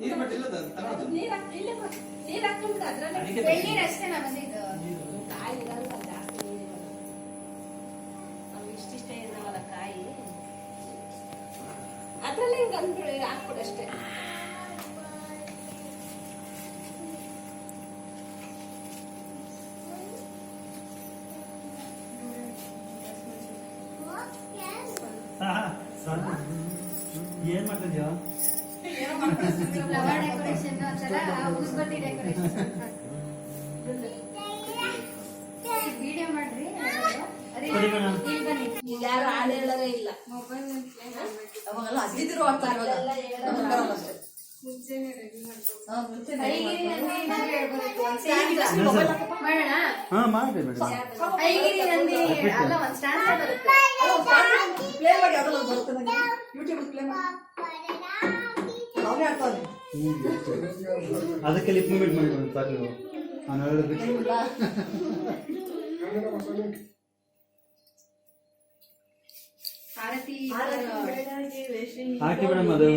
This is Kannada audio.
ನೀರು ಬಟ್ಟಿಲ್ಲದ ತಗೊಳ್ಳೋದು ನೀರ್ ಇಲ್ಲೇ. ನೀರ್ ಹಾಕ್ಕೊಂಡ್ಬಿಡು, ಅದ್ರಲ್ಲೇ ಬಂದಿದ್ದು. ಕಾಯಿ ಇರಲ್ಲ, ಜಾಸ್ತಿ ನೀರಿರಲ್ಲ. ಅವು ಇಷ್ಟಿಷ್ಟೇ ಇದಾವಲ್ಲ ಕಾಯಿ. ಅದ್ರಲ್ಲೇ ಹಿಂಗೆ ಅಂದ್ಬಿಡು ಹಾಕ್ಬಿಡು ಅಷ್ಟೇ. ಏನ್ ಮಾಡ್ತಿದ್ಯೋ? ಫ್ಲವರ್ ಡೆಕೋರೇಷನ್ ಒಂಥರ ಉಸ್ಬತ್ತಿ ಡೆಕೋರೇಷನ್ ವಿಡಿಯೋ ಮಾಡ್ರಿ ಯಾರು ಹಾಡು ಹೇಳೋದೇ ಇಲ್ಲ ಮೊಬೈಲ್ ಅವಾಗೆಲ್ಲ ಅದಿದ್ರು ಅದೆಲ್ಲ ಬರಲ್ಲ ಅಷ್ಟೇ. ಹಾ, ಮಾಡ್ರಿ ಮೇಡಮ್ ಸಾಂಗ್ ಮಾಡಿ. YouTube ಅಲ್ಲಿ ಮಾಡಿ. ಅದಕ್ಕೆ ಲಿಪ್ ಮೂಮೆಂಟ್ ಮಾಡಿದ್ರು ಸರ್ ನೀವು ನಾನು ಹಾಕಿ ಮೇಡಮ್ ಅದು.